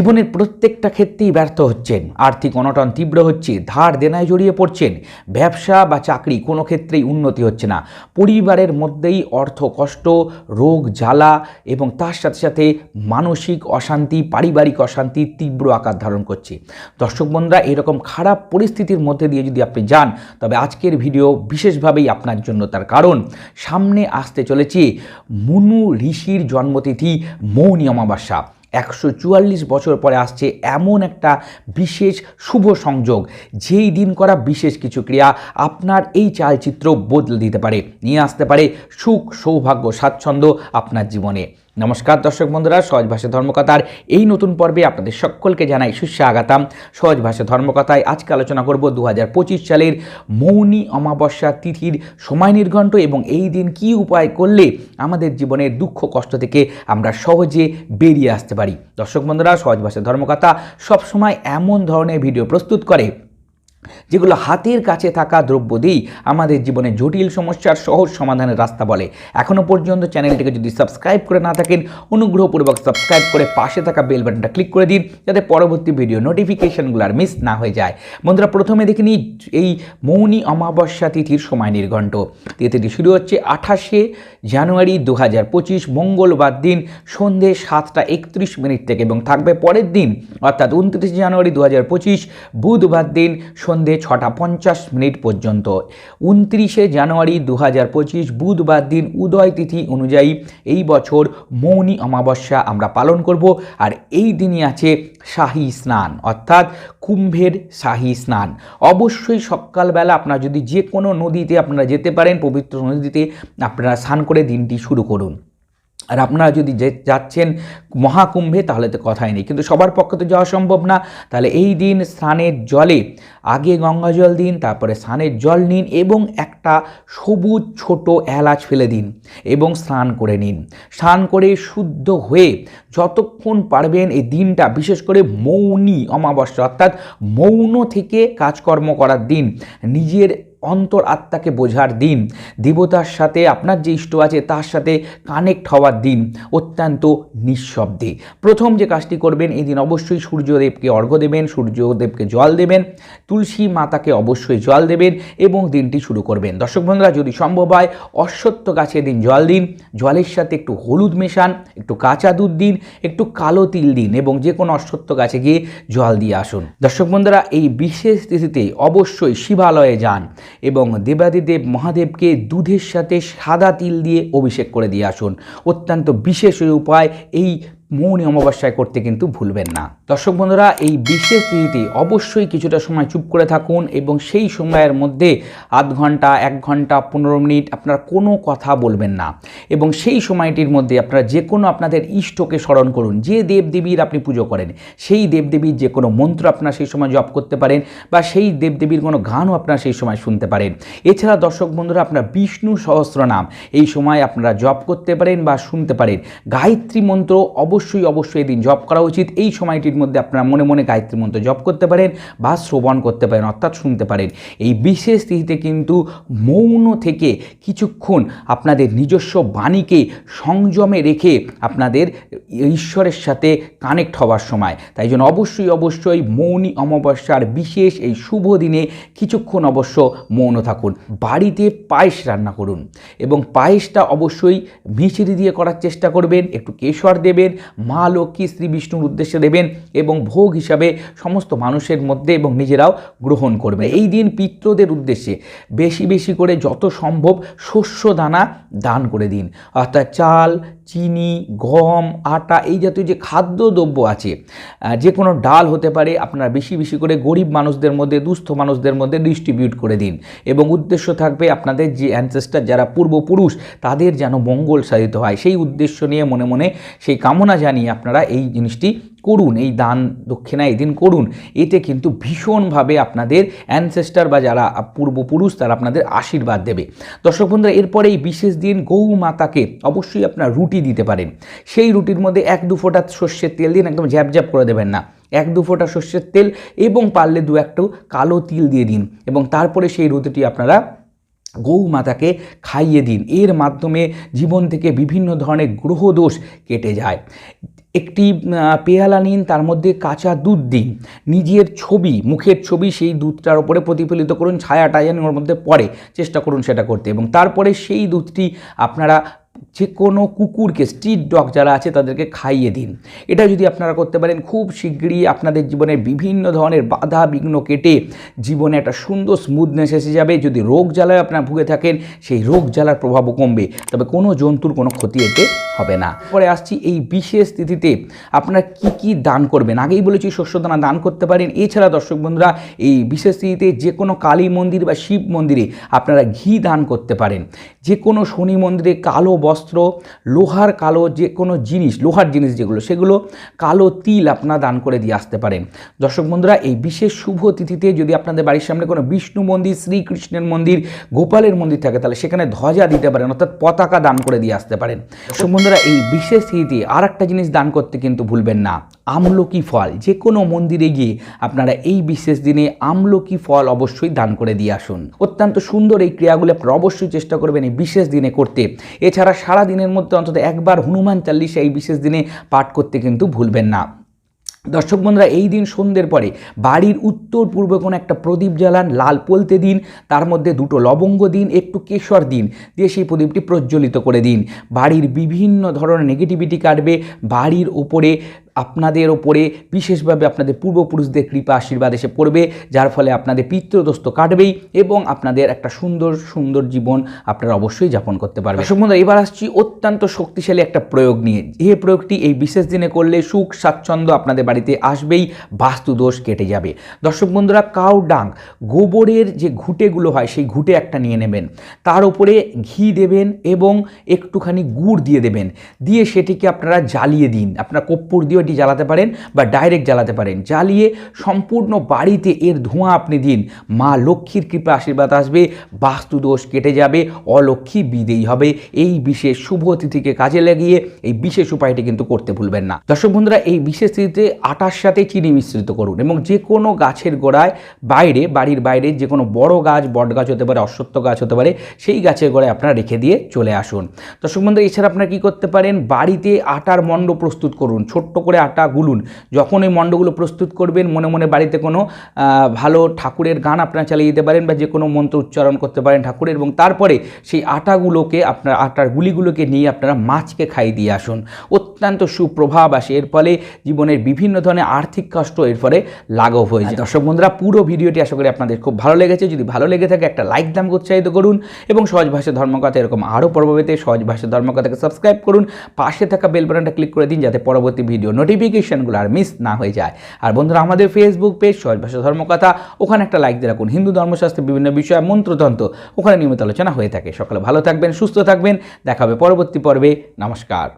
জীবনের প্রত্যেকটা ক্ষেত্রেই ব্যর্থ হচ্ছেন। আর্থিক অনটন তীব্র হচ্ছে, ধার দেনায় জড়িয়ে পড়ছেন। ব্যবসা বা চাকরি কোনো ক্ষেত্রেই উন্নতি হচ্ছে না। পরিবারের মধ্যেই অর্থ কষ্ট, রোগ, জ্বালা এবং তার সাথে সাথে মানসিক অশান্তি, পারিবারিক অশান্তি তীব্র আকার ধারণ করছে। দর্শক বন্ধুরা, এরকম খারাপ পরিস্থিতির মধ্যে দিয়ে যদি আপনি যান, তবে আজকের ভিডিও বিশেষভাবেই আপনার জন্য তার কারণ। সামনে আসতে চলেছে মুনু ঋষির জন্মতিথি মৌনী অমাবস্যা একশো চুয়াল্লিশ বছর পরে আসছে এমন একটা বিশেষ শুভ সংযোগ। যেই দিন করা বিশেষ কিছু ক্রিয়া আপনার এই চালচিত্র বদলে দিতে পারে। নিয়ে আসতে পারে সুখ, সৌভাগ্য, স্বাচ্ছন্দ্য আপনার জীবনে। নমস্কার দর্শক বন্ধুরা, সহজ ভাষা ধর্মকথার এই নতুন পর্বে আপনাদের সকলকে জানাই সুস্বাগতম। সহজ ভাষা ধর্মকথায় আজকে আলোচনা করব দু হাজার পঁচিশ সালের মৌনী অমাবস্যা তিথির সময় নির্ঘণ্ট এবং এই দিন কি উপায় করলে আমাদের জীবনের দুঃখ কষ্ট থেকে আমরা সহজে বেরিয়ে আসতে পারি। দর্শক বন্ধুরা, সহজ ভাষা ধর্মকথা সবসময় এমন ধরনের ভিডিও প্রস্তুত করে যেগুলো হাতের কাছে থাকা দ্রব্য দিয়েই আমাদের জীবনে জটিল সমস্যার সহজ সমাধানের রাস্তা বলে। এখনও পর্যন্ত চ্যানেলটিকে যদি সাবস্ক্রাইব করে না থাকেন, অনুগ্রহপূর্বক সাবস্ক্রাইব করে পাশে থাকা বেল বাটনটা ক্লিক করে দিন, যাতে পরবর্তী ভিডিও নোটিফিকেশনগুলো আর মিস না হয়ে যায়। বন্ধুরা, প্রথমে দেখে নিই এই মৌনি অমাবস্যা তিথির সময় নির্ঘণ্ট। তিথিটি শুরু হচ্ছে আঠাশে জানুয়ারি দু হাজার পঁচিশ, মঙ্গলবার দিন সন্ধে সাতটা একত্রিশ মিনিট থেকে এবং থাকবে পরের দিন, অর্থাৎ উনত্রিশে জানুয়ারি দু হাজার পঁচিশ, বুধবার দিন সন্ধে ছটা পঞ্চাশ মিনিট পর্যন্ত। উনত্রিশে জানুয়ারি দু হাজার পঁচিশ বুধবার দিন উদয় তিথি অনুযায়ী এই বছর মৌনী অমাবস্যা আমরা পালন করব আর এই দিনই আছে শাহী স্নান, অর্থাৎ কুম্ভের শাহী স্নান। অবশ্যই সকালবেলা আপনারা যদি যে কোনো নদীতে আপনারা যেতে পারেন, পবিত্র নদীতে আপনারা স্নান করে দিনটি শুরু করুন। আর আপনারা যদি যে যাচ্ছেন মহাকুম্ভে, তাহলে তো কথাই নেই। কিন্তু সবার পক্ষে তো যাওয়া সম্ভব না। তাহলে এই দিন স্নানের জলে, আগে গঙ্গা জল দিন, তারপরে স্নানের জল নিন এবং একটা সবুজ ছোট এলাচ ফেলে দিন এবং স্নান করে নিন। স্নান করে শুদ্ধ হয়ে যতক্ষণ পারবেন এই দিনটা, বিশেষ করে মৌনী অমাবস্যা, অর্থাৎ মৌন থেকে কাজকর্ম করার দিন, নিজের অন্তর আত্মাকে বোঝার দিন। দেবতার সাথে আপনার যে ইষ্ট আছে, তার সাথে কানেক্ট হওয়ার দিন অত্যন্ত নিঃশব্দে। প্রথম যে কাজটি করবেন, এই দিন অবশ্যই সূর্যদেবকে অর্ঘ্য দেবেন, সূর্যদেবকে জল দেবেন, তুলসী মাতাকে অবশ্যই জল দেবেন এবং দিনটি শুরু করবেন। দর্শক বন্ধুরা, যদি সম্ভব হয়, অশ্বত্থ গাছে দিন জল দিন, জলের সাথে একটু হলুদ মেশান, একটু কাঁচা দুধ দিন, একটু কালো তিল দিন এবং যে কোনো অশ্বত্থ গাছে গিয়ে জল দিয়ে আসুন। দর্শক বন্ধুরা, এই বিশেষ তিথিতে অবশ্যই শিবালয়ে যান। এবং দেবাদিদেব মহাদেবকে দুধের সাথে সাদা তিল দিয়ে অভিষেক করে দিয়ে আসুন। অত্যন্ত বিশেষ উপায় এই মৌনী অমাবস্যায় করতে কিন্তু ভুলবেন না। দর্শক বন্ধুরা, এই বিশেষ তিথিতে অবশ্যই কিছুটা সময় চুপ করে থাকুন এবং সেই সময়ের মধ্যে আধ ঘণ্টা, এক ঘণ্টা, পনেরো মিনিট আপনারা কোনো কথা বলবেন না এবং সেই সময়টির মধ্যে আপনারা যে কোনো আপনাদের ইষ্টকে স্মরণ করুন। যে দেবদেবীর আপনি পুজো করেন, সেই দেবদেবীর যে কোনো মন্ত্র আপনারা সেই সময় জপ করতে পারেন বা সেই দেবদেবীর কোনো গানও আপনারা সেই সময় শুনতে পারেন। এছাড়া দর্শক বন্ধুরা, আপনার বিষ্ণু সহস্রনাম এই সময় আপনারা জপ করতে পারেন বা শুনতে পারেন। গায়ত্রী মন্ত্র অবশ্যই অবশ্যই অবশ্যই এদিন জপ করা উচিত। এই সময়টির মধ্যে আপনারা মনে মনে গায়ত্রী মন্ত্র জপ করতে পারেন বা শ্রবণ করতে পারেন, অর্থাৎ শুনতে পারেন। এই বিশেষ তিথিতে কিন্তু মৌন থেকে কিছুক্ষণ আপনাদের নিজস্ব বাণীকে সংযমে রেখে আপনাদের ঈশ্বরের সাথে কানেক্ট হওয়ার সময়। তাই জন্য অবশ্যই অবশ্যই মৌনী অমাবস্যার বিশেষ এই শুভ দিনে কিছুক্ষণ অবশ্য মৌন থাকুন। বাড়িতে পায়েস রান্না করুন এবং পায়েসটা অবশ্যই মিছরি দিয়ে করার চেষ্টা করবেন, একটু কেশর দেবেন মা লক্ষ্মী শ্রী বিষ্ণুর উদ্দেশ্যে দেবেন এবং ভোগ হিসাবে সমস্ত মানুষের মধ্যে এবং নিজেরাও গ্রহণ করবে। এই দিন পিত্রদের উদ্দেশ্যে বেশি বেশি করে যত সম্ভব শস্য দানা দান করে দিন। অর্থাৎ চাল চিনি, গম, আটা, এই জাতীয় যে খাদ্যদ্রব্য আছে যে কোনো ডাল হতে পারে, আপনারা বেশি বেশি করে গরিব মানুষদের মধ্যে, দুস্থ মানুষদের মধ্যে ডিস্ট্রিবিউট করে দিন। এবং উদ্দেশ্য থাকবে আপনাদের যে অ্যানসেস্টার যারা পূর্বপুরুষ, তাদের যেন মঙ্গল সাধিত হয়। সেই উদ্দেশ্য নিয়ে মনে মনে সেই কামনা জানিয়ে আপনারা এই জিনিসটি করুন, এই দান দক্ষিণা এই দিন করুন। এতে কিন্তু ভীষণভাবে আপনাদের অ্যানসেস্টার বা যারা পূর্বপুরুষ, তারা আপনাদের আশীর্বাদ দেবে। দর্শক বন্ধুরা, এরপরে এই বিশেষ দিন গৌ মাতাকে অবশ্যই আপনার রুটি দিতে পারেন। সেই রুটির মধ্যে এক দু ফোঁটা সর্ষের তেল দিন, একদম ঝ্যাপ ঝ্যাপ করে দেবেন না। এক দু ফোঁটা সর্ষের তেল এবং পারলে দু একটু কালো তিল দিয়ে দিন এবং তারপরে সেই রুটিটি আপনারা গৌ মাতাকে খাইয়ে দিন। এর মাধ্যমে জীবন থেকে বিভিন্ন ধরনের গ্রহদোষ কেটে যায়। একটি পেয়ালা নিন, তার মধ্যে কাঁচা দুধ দিন। নিজের ছবি, মুখের ছবি সেই দুধটার ওপরে প্রতিফলিত করুন, ছায়াটা যেন ওর মধ্যে পড়ে। চেষ্টা করুন সেটা করতে। এবং তারপরে সেই দুধটি আপনারা যে কোনো কুকুরকে স্ট্রিট ডগ যারা আছে তাদেরকে খাইয়ে দিন। এটা যদি আপনারা করতে পারেন, খুব শীঘ্রই আপনাদের জীবনের বিভিন্ন ধরনের বাধা বিঘ্ন কেটে জীবনে একটা সুন্দর স্মুথনেস এসে যাবে। যদি রোগ জ্বালায় আপনারা ভুগে থাকেন, সেই রোগ জ্বালার প্রভাবও কমবে। তবে কোনো জন্তুর কোনো ক্ষতি এতে হবে না। পরে আসছি এই বিশেষ তিথিতে আপনারা কি কি দান করবেন? আগেই বলেছি শস্যদানা দান করতে পারেন। এছাড়া দর্শক বন্ধুরা, এই বিশেষ তিথিতে যে কোনো কালী মন্দির বা শিব মন্দিরে আপনারা ঘি দান করতে পারেন। যে কোনো শনি মন্দিরে কালো বস্ত্র লোহার কালো যে কোনো জিনিস, লোহার জিনিস যেগুলো, সেগুলো কালো তিল আপনারা দান করে দিয়ে আসতে পারেন। দর্শক বন্ধুরা, এই বিশেষ শুভ তিথিতে যদি আপনাদের বাড়ির সামনে কোনো বিষ্ণু মন্দির, শ্রীকৃষ্ণের মন্দির, গোপালের মন্দির থাকে, তাহলে সেখানে ধ্বজা দিতে পারেন, অর্থাৎ পতাকা দান করে দিয়ে আসতে পারেন। দর্শক বন্ধুরা, এই বিশেষ তিথিতে আর একটা জিনিস দান করতে কিন্তু ভুলবেন না। আমলকি ফল যে কোনো মন্দিরে গিয়ে আপনারা এই বিশেষ দিনে আমলকি ফল অবশ্যই দান করে দিয়ে আসুন। অত্যন্ত সুন্দর এই ক্রিয়াগুলো আপনারা অবশ্যই চেষ্টা করবেন এই বিশেষ দিনে করতে। এছাড়া সারা দিনের মধ্যে অন্তত একবার হনুমান চাল্লিশা এই বিশেষ দিনে পাঠ করতে কিন্তু ভুলবেন না। দর্শক বন্ধুরা, এই দিন সন্ধ্যের পরে বাড়ির উত্তর পূর্বে কোনো একটা প্রদীপ জ্বালান, লাল পলতে দিন, তার মধ্যে দুটো লবঙ্গ দিন, একটু কেশর দিন, দিয়ে সেই প্রদীপটি প্রজ্বলিত করে দিন। বাড়ির বিভিন্ন ধরনের নেগেটিভিটি কাটবে, বাড়ির ওপরে আপনাদের ওপরে বিশেষভাবে আপনাদের পূর্বপুরুষদের কৃপা আশীর্বাদ এসে পড়বে, যার ফলে আপনাদের পিতৃদোস্ত কাটবেই এবং আপনাদের একটা সুন্দর সুন্দর জীবন আপনারা অবশ্যই যাপন করতে পারবেন। বন্ধুরা, এবার আসছি অত্যন্ত শক্তিশালী একটা প্রয়োগ নিয়ে। যে প্রয়োগটি এই বিশেষ দিনে করলে সুখ, স্বাচ্ছন্দ্য আপনাদের বাড়িতে আসবেই বাস্তু দোষ কেটে যাবে। দর্শক বন্ধুরা কাউ ডাং গোবরের যে ঘুঁটেগুলো হয়, সেই ঘুঁটে একটা নিয়ে নেবেন। তার উপরে ঘি দেবেন এবং একটুখানি গুড় দিয়ে দেবেন। দিয়ে সেটিকে আপনারা জ্বালিয়ে দিন। আপনারা কর্পূর দিয়ে এটি জ্বালাতে পারেন বা ডাইরেক্ট জ্বালাতে পারেন। জ্বালিয়ে সম্পূর্ণ বাড়িতে এর ধোঁয়া আপনি দিন। মা লক্ষ্মীর কৃপা আশীর্বাদ আসবে বাস্তু দোষ কেটে যাবে, অলক্ষ্মী বিদেয়ী হবে। এই বিশেষ শুভ তিথিকে কাজে লাগিয়ে এই বিশেষ উপায়টি কিন্তু করতে ভুলবেন না। দর্শক বন্ধুরা, এই বিশেষ তিথিতে আটার সাথে চিনি মিশ্রিত করুন এবং যে কোনো গাছের গোড়ায় বাইরে, বাড়ির বাইরে যে কোনো বড় গাছ, বট গাছ হতে পারে, অশ্বত্থ গাছ হতে পারে, সেই গাছের গোড়ায় আপনারা রেখে দিয়ে চলে আসুন। দর্শক বন্ধুরা, এছাড়া আপনারা কী করতে পারেন? বাড়িতে আটার মণ্ড প্রস্তুত করুন। ছোট্ট করে আটা গুলুন। যখন এই মণ্ডগুলো প্রস্তুত করবেন, মনে মনে বাড়িতে কোনো ভালো ঠাকুরের গান আপনারা চালিয়ে দিতে পারেন বা যে কোনো মন্ত্র উচ্চারণ করতে পারেন ঠাকুরের এবং তারপরে সেই আটাগুলোকে আপনার, আটার গুলিগুলোকে নিয়ে আপনারা মাছকে খাইয়ে দিয়ে আসুন। অত্যন্ত সুপ্রভাব আসে। এর ফলে জীবনের বিভিন্ন ধরনের আর্থিক কষ্ট এর ফলে লাঘব হয়ে যায়। দর্শক বন্ধুরা, পুরো ভিডিওটি আশা করি আপনাদের খুব ভালো লেগেছে। যদি ভালো লেগে থাকে, একটা লাইক দাম উৎসাহিত করুন এবং সহজ ভাষা ধর্মকথা এরকম আরও পর্ব পেতে সহজ ভাষা ধর্মকথাকে সাবস্ক্রাইব করুন। পাশে থাকা বেল বাটনটা ক্লিক করে দিন যাতে পরবর্তী ভিডিও নোটিফিকেশনগুলো আর মিস না হয়ে যায়। আর বন্ধুরা, আমাদের ফেসবুক পেজ সহজ ভাষা ধর্মকথা, ওখানে একটা লাইক দিয়ে রাখুন। হিন্দু ধর্মশাস্ত্রের বিভিন্ন বিষয়, মন্ত্রতন্ত্র, ওখানে নিয়মিত আলোচনা হয়ে থাকে। সকালে ভালো থাকবেন, সুস্থ থাকবেন। দেখা হবে পরবর্তী পর্বে। নমস্কার।